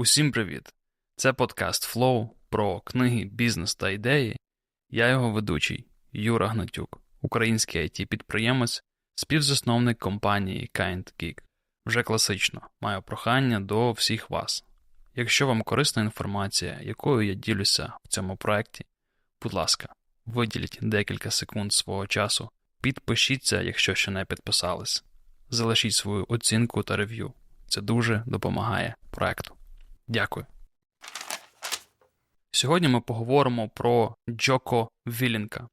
Усім привіт! Це подкаст Flow про книги, бізнес та ідеї. Я його ведучий Юра Гнатюк, український it підприємець співзасновник компанії KindGeek. Вже класично маю прохання до всіх вас. Якщо вам корисна інформація, якою я ділюся в цьому проєкті, будь ласка, виділіть декілька секунд свого часу, підпишіться, якщо ще не підписались, залишіть свою оцінку та рев'ю. Це дуже допомагає проекту. Дякую. Сьогодні ми поговоримо про Джоко Вілінка.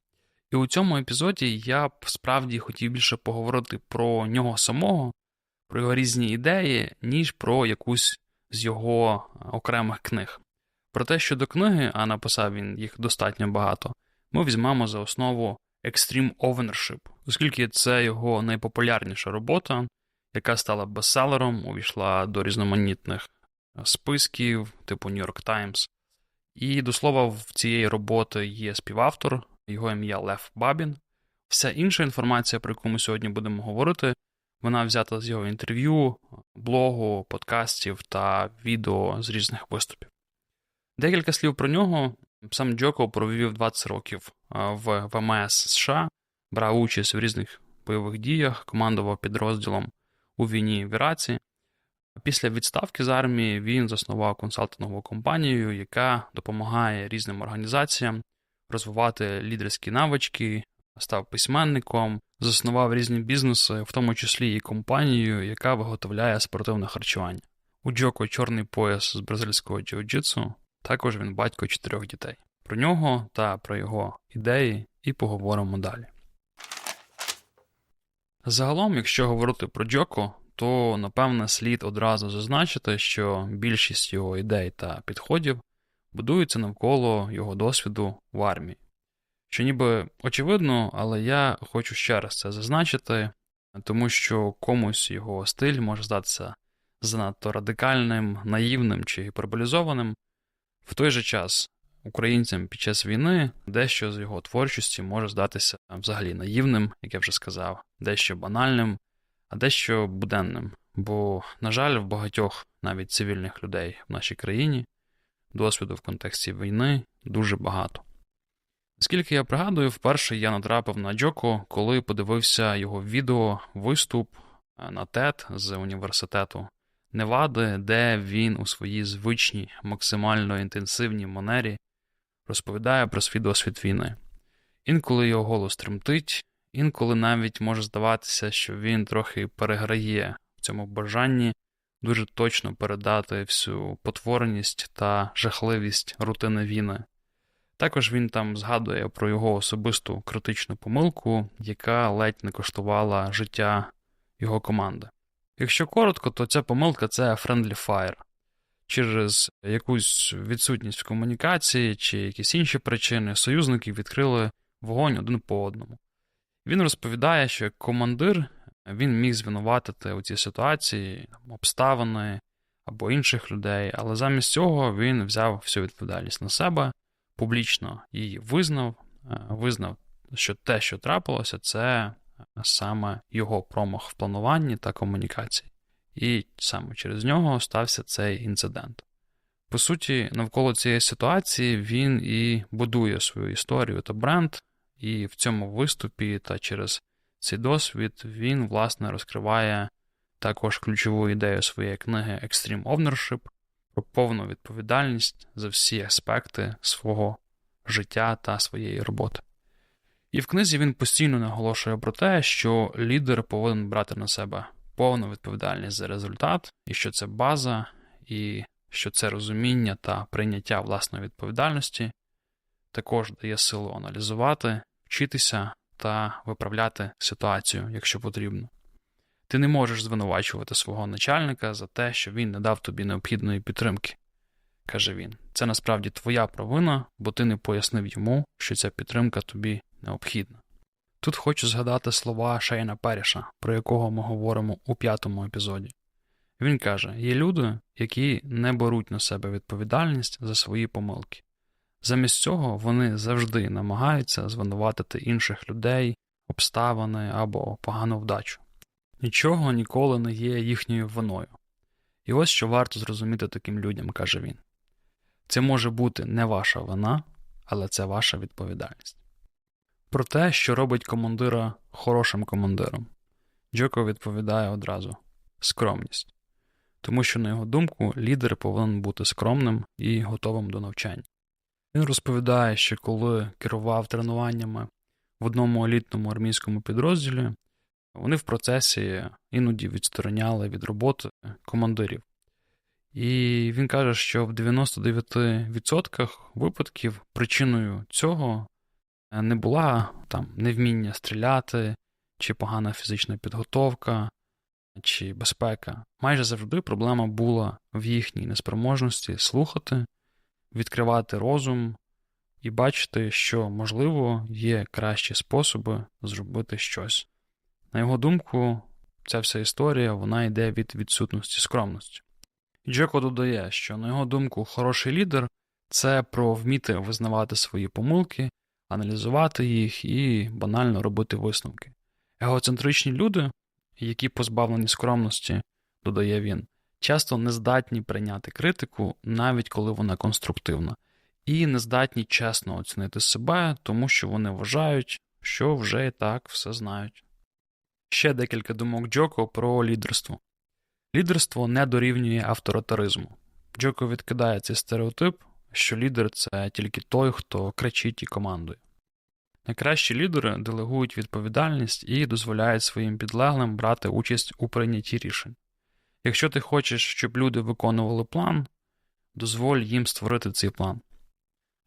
І у цьому епізоді я б справді хотів більше поговорити про нього самого, про його різні ідеї, ніж про якусь з його окремих книг. Про те, що до книги, а написав він їх достатньо багато, ми візьмемо за основу Extreme Ownership, оскільки це його найпопулярніша робота, яка стала бестселером, увійшла до різноманітних списків, типу York Times. І до слова, в цієї роботи є співавтор, його ім'я Лев Бабін. Вся інша інформація, про яку ми сьогодні будемо говорити, вона взята з його інтерв'ю, блогу, подкастів та відео з різних виступів. Декілька слів про нього. Сам Джоко провів 20 років в ВМС США, брав участь в різних бойових діях, командував підрозділом у війні в Іраці. Після відставки з армії він заснував консалтингову компанію, яка допомагає різним організаціям розвивати лідерські навички, став письменником, заснував різні бізнеси, в тому числі і компанію, яка виготовляє спортивне харчування. У Джоко чорний пояс з бразильського джиу-джитсу, також він батько чотирьох дітей. Про нього та про його ідеї і поговоримо далі. Загалом, якщо говорити про Джоко, то напевне слід одразу зазначити, що більшість його ідей та підходів будуються навколо його досвіду в армії. Що ніби очевидно, але я хочу ще раз це зазначити, тому що комусь його стиль може здатися занадто радикальним, наївним чи гіперболізованим. В той же час українцям під час війни дещо з його творчості може здатися взагалі наївним, як я вже сказав, дещо банальним, а дещо буденним. Бо, на жаль, в багатьох навіть цивільних людей в нашій країні досвіду в контексті війни дуже багато. Наскільки я пригадую, вперше я натрапив на Джоко, коли подивився його відео, виступ е, на ТЕД з університету Невади, де він у своїй звичній, максимально інтенсивній манері розповідає про свій досвід війни. Інколи його голос тремтить, інколи навіть може здаватися, що він трохи переграє в цьому бажанні дуже точно передати всю потворність та жахливість рутини війни. Також він там згадує про його особисту критичну помилку, яка ледь не коштувала життя його команди. Якщо коротко, то ця помилка це friendly fire. Через якусь відсутність в комунікації чи якісь інші причини союзники відкрили вогонь один по одному. Він розповідає, що як командир він міг звинуватити у цій ситуації обставини або інших людей, але замість цього він взяв всю відповідальність на себе, публічно її визнав, е, визнав, що те, що трапилося, це саме його промах в плануванні та комунікації. І саме через нього стався цей інцидент. По суті, навколо цієї ситуації він і будує свою історію та бренд, і в цьому виступі та через цей досвід він, власне, розкриває також ключову ідею своєї книги Extreme Ownership про повну відповідальність за всі аспекти свого життя та своєї роботи. І в книзі він постійно наголошує про те, що лідер повинен брати на себе повну відповідальність за результат, і що це база, і що це розуміння та прийняття власної відповідальності також дає силу аналізувати, вчитися та виправляти ситуацію, якщо потрібно. Ти не можеш звинувачувати свого начальника за те, що він не дав тобі необхідної підтримки, каже він. Це насправді твоя провина, бо ти не пояснив йому, що ця підтримка тобі необхідна. Тут хочу згадати слова Шейна Періша, про якого ми говоримо у п'ятому епізоді. Він каже: є люди, які не беруть на себе відповідальність за свої помилки. Замість цього вони завжди намагаються звинуватити інших людей, обставини або погану вдачу. Нічого ніколи не є їхньою виною. І ось що варто зрозуміти таким людям, каже він. Це може бути не ваша вина, але це ваша відповідальність. Про те, що робить командира хорошим командиром, Джоко відповідає одразу скромність. Тому що, на його думку, лідер повинен бути скромним і готовим до навчання. Він розповідає, що коли керував тренуваннями в одному елітному армійському підрозділі, вони в процесі іноді відстороняли від роботи командирів. І він каже, що в 99% випадків причиною цього не була там невміння стріляти, чи погана фізична підготовка, чи безпека. Майже завжди проблема була в їхній неспроможності слухати, відкривати розум і бачити, що, можливо, є кращі способи зробити щось. На його думку, ця вся історія вона йде від відсутності скромності. Джеко додає, що, на його думку, хороший лідер це про вміти визнавати свої помилки, аналізувати їх і банально робити висновки. Егоцентричні люди, які позбавлені скромності, додає він, часто не здатні прийняти критику, навіть коли вона конструктивна, і не здатні чесно оцінити себе, тому що вони вважають, що вже і так все знають. Ще декілька думок Джоко про лідерство. Лідерство не дорівнює авторитаризму. Джоко відкидає цей стереотип, що лідер це тільки той, хто кричить і командує. Найкращі лідери делегують відповідальність і дозволяють своїм підлеглим брати участь у прийнятті рішень. Якщо ти хочеш, щоб люди виконували план, дозволь їм створити цей план.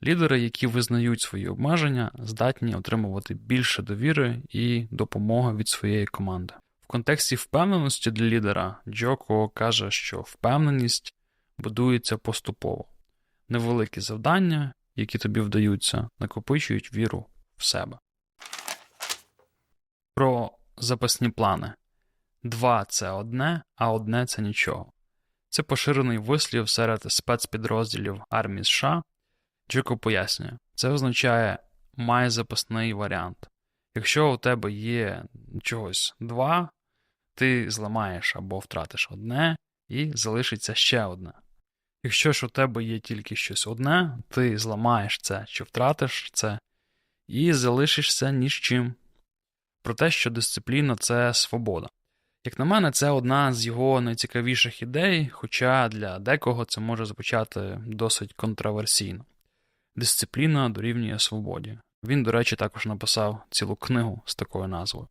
Лідери, які визнають свої обмеження, здатні отримувати більше довіри і допомоги від своєї команди. В контексті впевненості для лідера Джоко каже, що впевненість будується поступово. Невеликі завдання, які тобі вдаються, накопичують віру в себе. Про запасні плани. Два це одне, а одне це нічого. Це поширений вислів серед спецпідрозділів армії США. Джеко пояснює, це означає має запасний варіант. Якщо у тебе є чогось два, ти зламаєш або втратиш одне, і залишиться ще одне. Якщо ж у тебе є тільки щось одне, ти зламаєш це чи втратиш це, і залишишся ні з чим. Про те, що дисципліна це свобода. Як на мене, це одна з його найцікавіших ідей, хоча для декого це може звучати досить контроверсійно. Дисципліна дорівнює свободі. Він, до речі, також написав цілу книгу з такою назвою.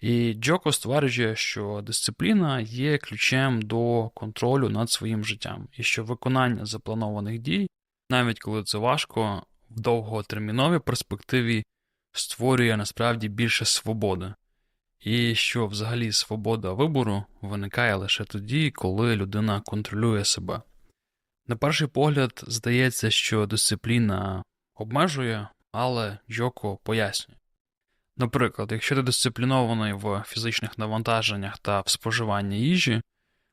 І Джоко стверджує, що дисципліна є ключем до контролю над своїм життям, і що виконання запланованих дій, навіть коли це важко, в довготерміновій перспективі створює насправді більше свободи, і що взагалі свобода вибору виникає лише тоді, коли людина контролює себе. На перший погляд, здається, що дисципліна обмежує, але Джоко пояснює. Наприклад, якщо ти дисциплінований в фізичних навантаженнях та в споживанні їжі,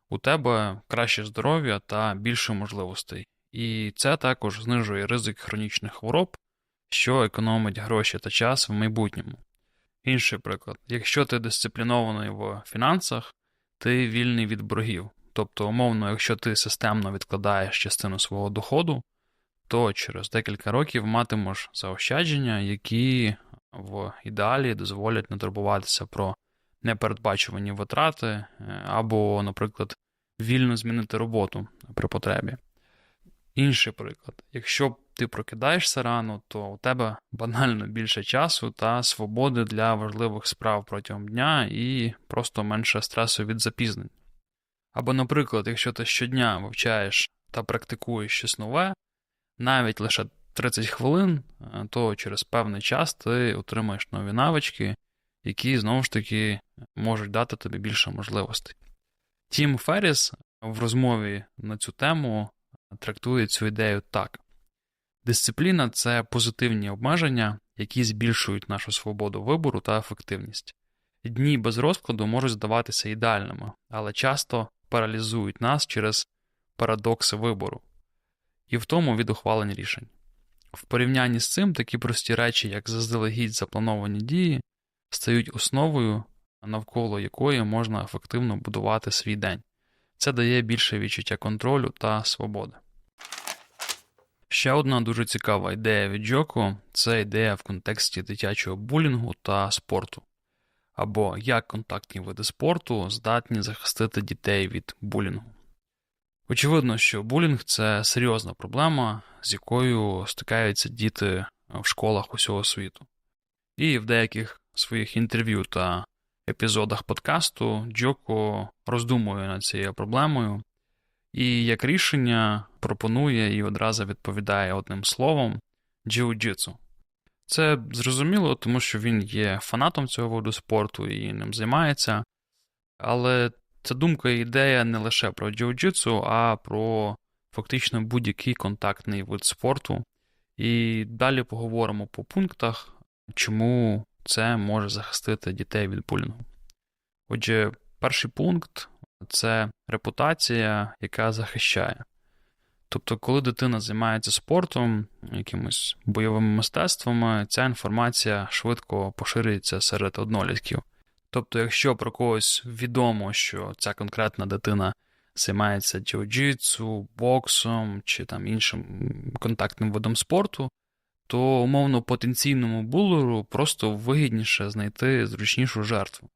у тебе краще здоров'я та більше можливостей, і це також знижує ризик хронічних хвороб, що економить гроші та час в майбутньому. Інший приклад: якщо ти дисциплінований в фінансах, ти вільний від боргів. Тобто, умовно, якщо ти системно відкладаєш частину свого доходу, то через декілька років матимеш заощадження, які в ідеалі дозволять не турбуватися про непередбачувані витрати е, або, наприклад, вільно змінити роботу при потребі. Інший приклад: якщо ти прокидаєшся рано, то у тебе банально більше часу та свободи для важливих справ протягом дня і просто менше стресу від запізнень. Або, наприклад, якщо ти щодня вивчаєш та практикуєш щось нове, навіть лише 30 хвилин, е, то через певний час ти отримаєш нові навички, які знову ж таки можуть дати тобі більше можливостей. Тім Ферріс в розмові на цю тему трактує цю ідею так: дисципліна це позитивні обмеження, які збільшують нашу свободу вибору та ефективність. Дні без розкладу можуть здаватися ідеальними, але часто паралізують нас через парадокси вибору, і в тому від ухвалень рішень. В порівнянні з цим такі прості речі, як заздалегідь заплановані дії, стають основою, навколо якої можна ефективно будувати свій день. Це дає більше відчуття контролю та свободи. Ще одна дуже цікава ідея від Джоко це ідея в контексті дитячого булінгу та спорту, або як контактні види спорту здатні захистити дітей від булінгу. Очевидно, що булінг це серйозна проблема, з якою стикаються діти в школах усього світу. І в деяких своїх інтерв'ю та епізодах подкасту Джоко роздумує над цією проблемою і як рішення пропонує і одразу відповідає одним словом джиу-джитсу. Це зрозуміло, тому що він є фанатом цього виду спорту і ним займається, але ця думка і ідея не лише про джиу-джитсу, а про фактично будь-який контактний вид спорту. І далі поговоримо по пунктах, чому це може захистити дітей від булінгу. Отже, перший пункт це репутація, яка захищає. Тобто, коли дитина займається спортом, якимось бойовими мистецтвами, ця інформація швидко поширюється серед однолітків. Тобто, якщо про когось відомо, що ця конкретна дитина займається джиу-джитсу, боксом чи там іншим контактним видом спорту, то умовно потенційному булеру просто вигідніше знайти зручнішу жертву.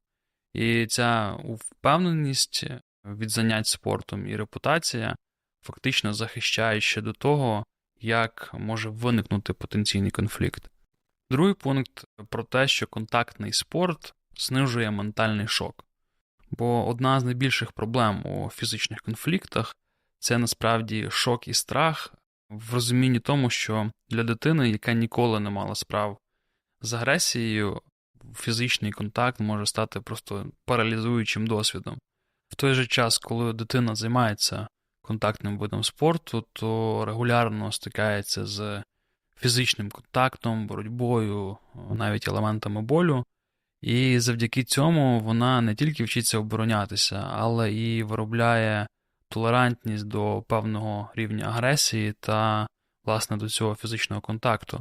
І ця впевненість від занять спортом і репутація фактично захищають ще до того, як може виникнути потенційний конфлікт. Другий пункт про те, що контактний спорт знижує ментальний шок. Бо одна з найбільших проблем у фізичних конфліктах це насправді шок і страх в розумінні тому, що для дитини, яка ніколи не мала справ з агресією, фізичний контакт може стати просто паралізуючим досвідом. В той же час, коли дитина займається контактним видом спорту, то регулярно стикається з фізичним контактом, боротьбою, навіть елементами болю. І завдяки цьому вона не тільки вчиться оборонятися, але і виробляє толерантність до певного рівня агресії та, власне, до цього фізичного контакту.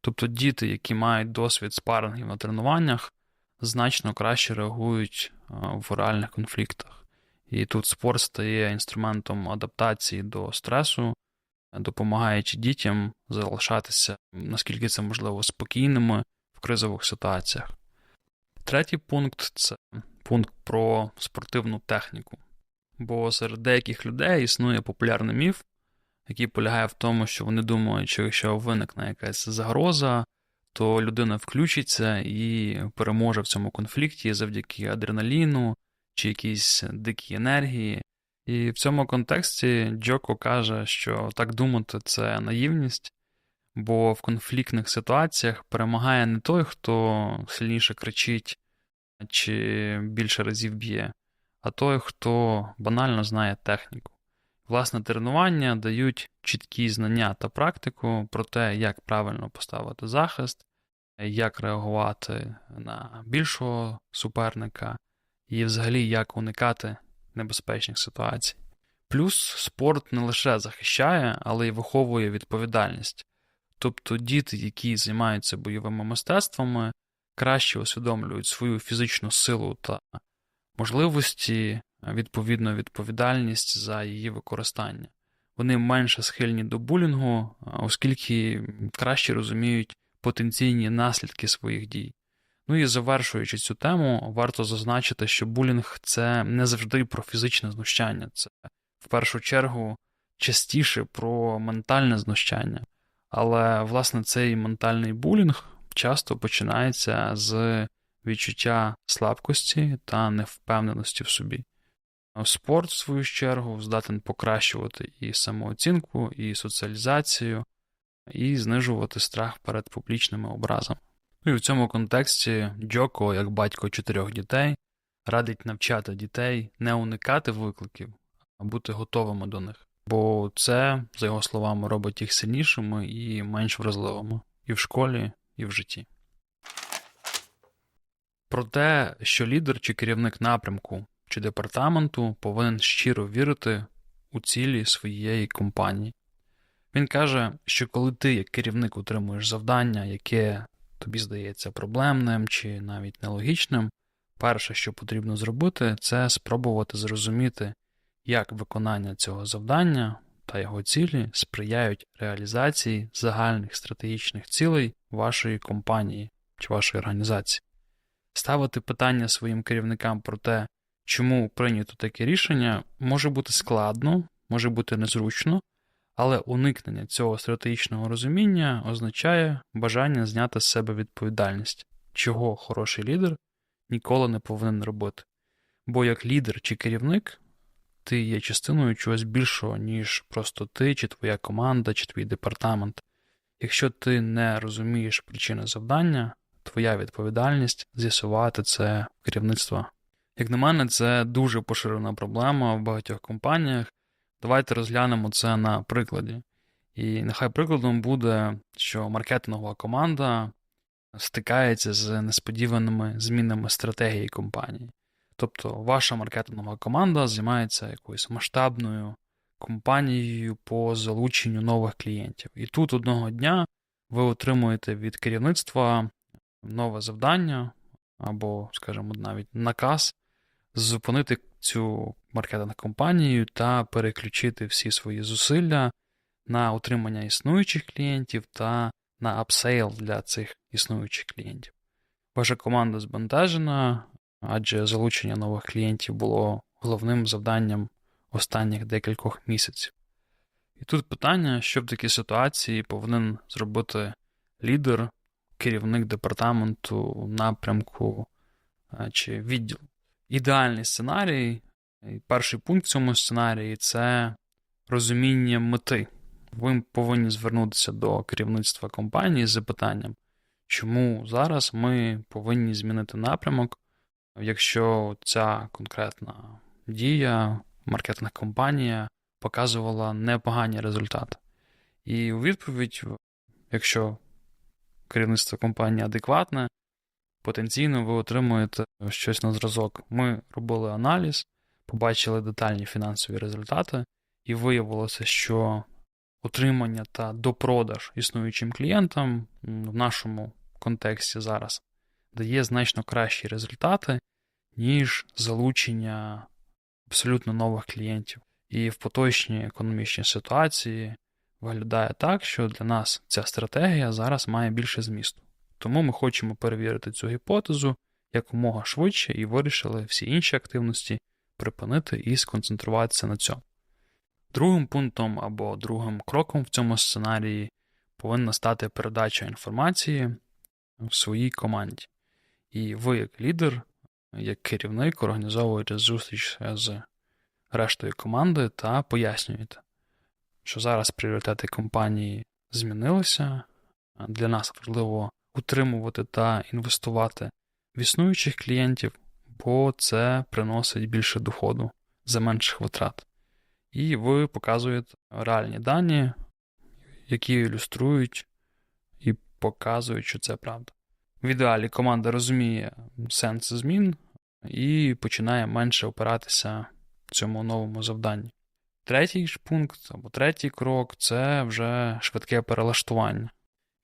Тобто діти, які мають досвід спарингів на тренуваннях, значно краще реагують в реальних конфліктах. І тут спорт стає інструментом адаптації до стресу, допомагаючи дітям залишатися, наскільки це можливо, спокійними в кризових ситуаціях. Третій пункт це пункт про спортивну техніку. Бо серед деяких людей існує популярний міф, який полягає в тому, що вони думають, що якщо виникне якась загроза, то людина включиться і переможе в цьому конфлікті завдяки адреналіну чи якійсь дикій енергії. І в цьому контексті Джоко каже, що так думати це наївність, бо в конфліктних ситуаціях перемагає не той, хто сильніше кричить чи більше разів б'є, а той, хто банально знає техніку. Власне, тренування дають чіткі знання та практику про те, як правильно поставити захист, як реагувати на більшого суперника і взагалі як уникати небезпечних ситуацій. Плюс спорт не лише захищає, але й виховує відповідальність. Тобто діти, які займаються бойовими мистецтвами, краще усвідомлюють свою фізичну силу та можливості, відповідно відповідальність за її використання. Вони менше схильні до булінгу, оскільки краще розуміють потенційні наслідки своїх дій. Ну і завершуючи цю тему, варто зазначити, що булінг це не завжди про фізичне знущання, це в першу чергу частіше про ментальне знущання. Але, власне, цей ментальний булінг часто починається з відчуття слабкості та невпевненості в собі. Спорт, в свою чергу, здатен покращувати і самооцінку, і соціалізацію, і знижувати страх перед публічними образами. Ну і в цьому контексті Джоко, як батько чотирьох дітей, радить навчати дітей не уникати викликів, а бути готовими до них. Бо це, за його словами, робить їх сильнішими і менш вразливими і в школі, і в житті. Про те, що лідер чи керівник напрямку чи департаменту повинен щиро вірити у цілі своєї компанії. Він каже, що коли ти, як керівник, отримуєш завдання, яке тобі здається проблемним чи навіть нелогічним, перше, що потрібно зробити, це спробувати зрозуміти, як виконання цього завдання та його цілі сприяють реалізації загальних стратегічних цілей вашої компанії чи вашої організації. Ставити питання своїм керівникам про те, чому прийнято таке рішення, може бути складно, може бути незручно, але уникнення цього стратегічного розуміння означає бажання зняти з себе відповідальність, чого хороший лідер ніколи не повинен робити. Бо як лідер чи керівник, ти є частиною чогось більшого, ніж просто ти, чи твоя команда, чи твій департамент. Якщо ти не розумієш причини завдання, твоя відповідальність з'ясувати це в керівництва. Як на мене, це дуже поширена проблема в багатьох компаніях. Давайте розглянемо це на прикладі. І нехай прикладом буде, що маркетингова команда стикається з несподіваними змінами стратегії компанії. Тобто ваша маркетингова команда займається якоюсь масштабною компанією по залученню нових клієнтів. І тут одного дня ви отримуєте від керівництва нове завдання, або, скажімо, навіть наказ зупинити цю маркетинг-компанію та переключити всі свої зусилля на утримання існуючих клієнтів та на апсейл для цих існуючих клієнтів. Ваша команда збентежена, адже залучення нових клієнтів було головним завданням останніх декількох місяців. І тут питання, що в такій ситуації повинен зробити лідер, керівник департаменту, напрямку чи відділу. Ідеальний сценарій, перший пункт в цьому сценарії це розуміння мети. Ви повинні звернутися до керівництва компанії з запитанням, чому зараз ми повинні змінити напрямок, якщо ця конкретна дія, маркетинг компанія показувала непогані результати. І у відповідь, якщо керівництво компанії адекватне, потенційно ви отримуєте щось на зразок. Ми робили аналіз, побачили детальні фінансові результати, і виявилося, що отримання та допродаж існуючим клієнтам в нашому контексті зараз дає значно кращі результати, ніж залучення абсолютно нових клієнтів. І в поточній економічній ситуації виглядає так, що для нас ця стратегія зараз має більше змісту. Тому ми хочемо перевірити цю гіпотезу якомога швидше і вирішили всі інші активності припинити і сконцентруватися на цьому. Другим пунктом або другим кроком в цьому сценарії повинна стати передача інформації в своїй команді. І ви, як лідер, як керівник, організовуєте зустріч з рештою команди та пояснюєте, що зараз пріоритети компанії змінилися. Для нас важливо утримувати та інвестувати в існуючих клієнтів, бо це приносить більше доходу за менших витрат. І ви показуєте реальні дані, які ілюструють і показують, що це правда. В ідеалі команда розуміє сенс змін і починає менше опиратися цьому новому завданні. Третій ж пункт або третій крок це вже швидке перелаштування.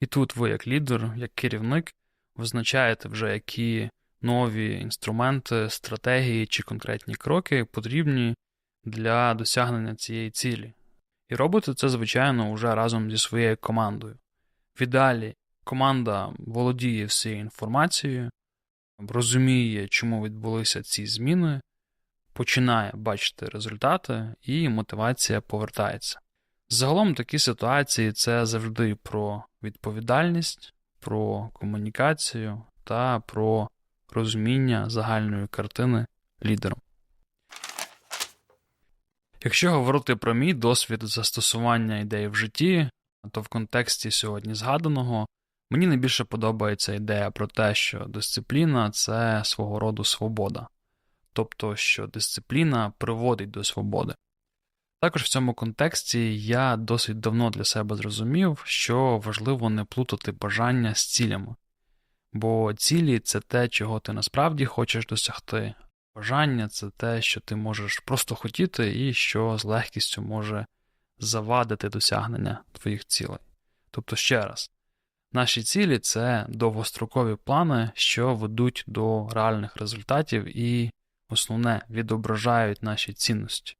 І тут ви, як лідер, як керівник, визначаєте вже, які нові інструменти, стратегії чи конкретні кроки потрібні для досягнення цієї цілі. І робите це, звичайно, вже разом зі своєю командою. В ідеалі команда володіє всією інформацією, розуміє, чому відбулися ці зміни, починає бачити результати, і мотивація повертається. Загалом такі ситуації це завжди про відповідальність, про комунікацію та про розуміння загальної картини лідером. Якщо говорити про мій досвід застосування ідеї в житті, то в контексті сьогодні згаданого мені найбільше подобається ідея про те, що дисципліна це свого роду свобода, тобто, що дисципліна приводить до свободи. Також в цьому контексті я досить давно для себе зрозумів, що важливо не плутати бажання з цілями, бо цілі це те, чого ти насправді хочеш досягти, бажання це те, що ти можеш просто хотіти, і що з легкістю може завадити досягнення твоїх цілей. Тобто, ще раз, наші цілі це довгострокові плани, що ведуть до реальних результатів і, основне, відображають наші цінності.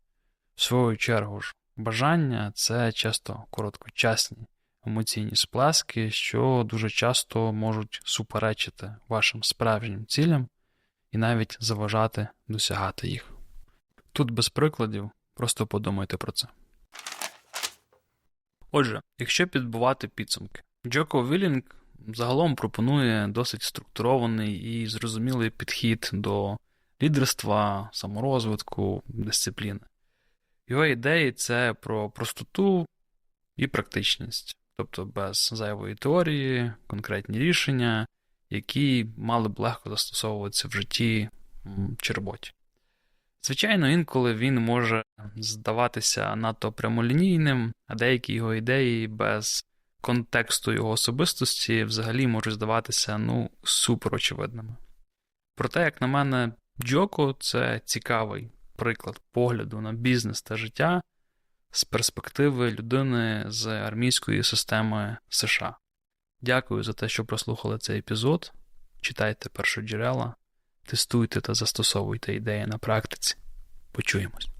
В свою чергу ж, бажання це часто короткочасні емоційні сплески, що дуже часто можуть суперечити вашим справжнім цілям і навіть заважати досягати їх. Тут без прикладів, просто подумайте про це. Отже, якщо підбивати підсумки, Джоко Вілінг загалом пропонує досить структурований і зрозумілий підхід до лідерства, саморозвитку, дисципліни. Його ідеї це про простоту і практичність, тобто без зайвої теорії, конкретні рішення, які мали б легко застосовуватися в житті чи роботі. Звичайно, інколи він може здаватися надто прямолінійним, а деякі його ідеї без контексту його особистості взагалі можуть здаватися ну, супер очевидними. Проте, як на мене, Джоко це цікавий приклад погляду на бізнес та життя з перспективи людини з армійської системи США. Дякую за те, що прослухали цей епізод. Читайте першоджерела, тестуйте та застосовуйте ідеї на практиці. Почуємось.